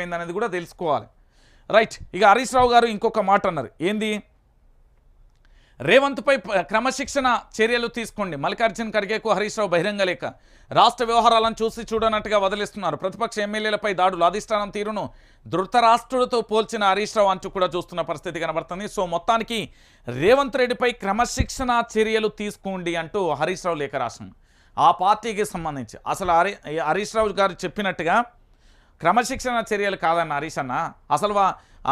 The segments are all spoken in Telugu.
అయింది అనేది కూడా తెలుసుకోవాలి. రైట్ ఇక హరీష్ రావు గారు ఇంకొక మాట అన్నారు. ఏంది? రేవంత్పై క్రమశిక్షణ చర్యలు తీసుకోండి. మల్లికార్జున ఖర్గేకు హరీష్ రావు బహిరంగ లేఖ. రాష్ట్ర వ్యవహారాలను చూసి చూడనట్టుగా వదిలిస్తున్నారు. ప్రతిపక్ష ఎమ్మెల్యేలపై దాడులు అధిష్టానం తీరును ధృతరాష్ట్రులతో పోల్చిన హరీష్ రావు అంటూ కూడా చూస్తున్న పరిస్థితి కనబడుతుంది. సో మొత్తానికి రేవంత్ రెడ్డిపై క్రమశిక్షణ చర్యలు తీసుకోండి అంటూ హరీష్ రావు లేఖ రాసింది. ఆ పార్టీకి సంబంధించి. అసలు హరి హరీష్ రావు గారు చెప్పినట్టుగా క్రమశిక్షణ చర్యలు కాదన్న హరీష్ అన్న. అసలు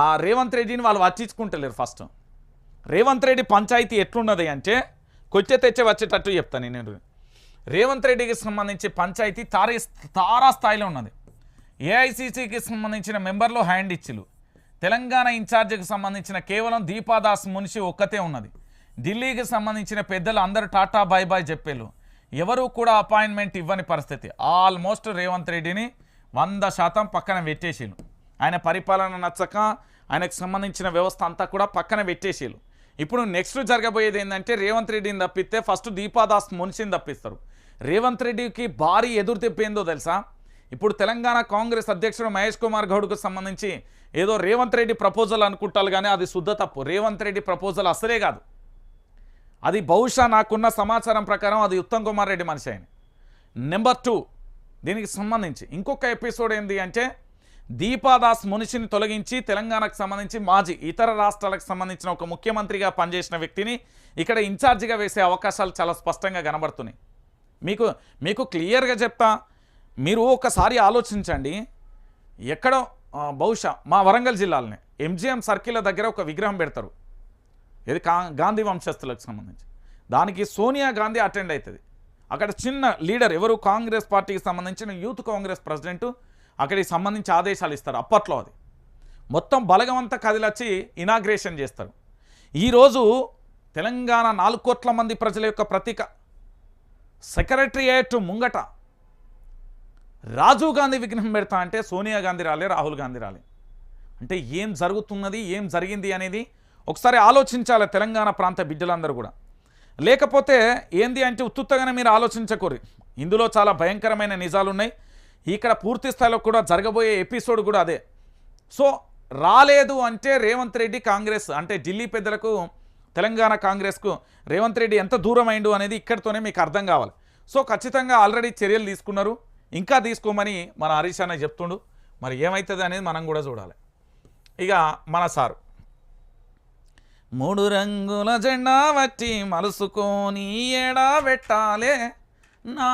ఆ రేవంత్ రెడ్డిని వాళ్ళు వచ్చించుకుంటలేరు ఫస్ట్. రేవంత్ రెడ్డి పంచాయతీ ఎట్లున్నది అంటే కొచ్చే తెచ్చే వచ్చేటట్టు చెప్తాను నేను రేవంత్ రెడ్డికి సంబంధించి పంచాయతీ తారీ తారా స్థాయిలో ఉన్నది. ఏఐసిసికి సంబంధించిన మెంబర్లు హ్యాండ్ ఇచ్చిలు. తెలంగాణ ఇన్ఛార్జికి సంబంధించిన కేవలం దీపాదాస్ మునిషి ఒక్కతే ఉన్నది. ఢిల్లీకి సంబంధించిన పెద్దలు అందరూ టాటా బాయ్ బాయ్ చెప్పేళ్ళు. ఎవరు కూడా అపాయింట్మెంట్ ఇవ్వని పరిస్థితి. ఆల్మోస్ట్ రేవంత్ రెడ్డిని వంద శాతం పక్కన పెట్టేసిళ్ళు ఆయన పరిపాలన నచ్చక ఆయనకు సంబంధించిన వ్యవస్థ అంతా కూడా పక్కన పెట్టేసిళ్ళు ఇప్పుడు నెక్స్ట్ జరగబోయేది ఏంటంటే రేవంత్ రెడ్డిని తప్పిస్తే ఫస్ట్ దీపాదాస్ మున్షిని తప్పిస్తారు. రేవంత్ రెడ్డికి భారీ ఎదురు తెప్పేందో తెలుసా? ఇప్పుడు తెలంగాణ కాంగ్రెస్ అధ్యక్షుడు మహేష్ కుమార్ గౌడ్కు సంబంధించి ఏదో రేవంత్ రెడ్డి ప్రపోజల్ అనుకుంటారు కానీ అది శుద్ధ తప్పు. రేవంత్ రెడ్డి ప్రపోజల్ అసలే కాదు. అది బహుశా నాకున్న సమాచారం ప్రకారం అది ఉత్తమ్ కుమార్ రెడ్డి మనిషి ఆయన. నెంబర్ టూ దీనికి సంబంధించి ఇంకొక ఎపిసోడ్ ఏంటి అంటే దీపాదాస్ మునిషిని తొలగించి తెలంగాణకు సంబంధించి మాజీ ఇతర రాష్ట్రాలకు సంబంధించిన ఒక ముఖ్యమంత్రిగా పనిచేసిన వ్యక్తిని ఇక్కడ ఇన్ఛార్జిగా వేసే అవకాశాలు చాలా స్పష్టంగా కనబడుతున్నాయి. మీకు మీకు క్లియర్గా చెప్తా. మీరు ఒకసారి ఆలోచించండి. ఎక్కడో బహుశా మా వరంగల్ జిల్లాలోనే ఎంజిఎం సర్కిల్ దగ్గర ఒక విగ్రహం పెడతారు. ఇది కా గాంధీ వంశస్థులకు సంబంధించి. దానికి సోనియా గాంధీ అటెండ్ అవుతుంది. అక్కడ చిన్న లీడర్ ఎవరు? కాంగ్రెస్ పార్టీకి సంబంధించిన యూత్ కాంగ్రెస్ ప్రెసిడెంట్. అక్కడికి సంబంధించి ఆదేశాలు ఇస్తారు. అప్పట్లో అది. మొత్తం బలగమంతా కదిలొచ్చి ఇనాగ్రేషన్ చేస్తారు. ఈరోజు తెలంగాణ నాలుగు కోట్ల మంది ప్రజల యొక్క ప్రతీక. సెక్రటరియేట్ ముంగట రాజీవ్ గాంధీ విఘ్నం పెడతా అంటే సోనియా గాంధీ రాలే రాహుల్ గాంధీ రాలే. అంటే ఏం జరుగుతున్నది ఏం జరిగింది అనేది ఒకసారి ఆలోచించాలి తెలంగాణ ప్రాంత బిడ్డలందరూ కూడా. లేకపోతే ఏంది అంటే ఉత్తుత్తగానే మీరు ఆలోచించకూరి. ఇందులో చాలా భయంకరమైన నిజాలు ఉన్నాయి ఇక్కడ పూర్తి స్థాయిలో కూడా జరగబోయే ఎపిసోడ్ కూడా అదే. సో రాలేదు అంటే రేవంత్ రెడ్డి కాంగ్రెస్ అంటే ఢిల్లీ పెద్దలకు తెలంగాణ కాంగ్రెస్కు రేవంత్ రెడ్డి ఎంత దూరం అయిండు అనేది ఇక్కడితోనే మీకు అర్థం కావాలి. సో ఖచ్చితంగా ఆల్రెడీ చర్యలు తీసుకున్నారు. ఇంకా తీసుకోమని మన హరీష్ అన్న చెప్తుండు. మరి ఏమవుతుంది అనేది మనం కూడా చూడాలి. ఇక మన సారు. మూడు రంగుల జెండా వచ్చి మలుసుకొని ఏడా పెట్టాలే నా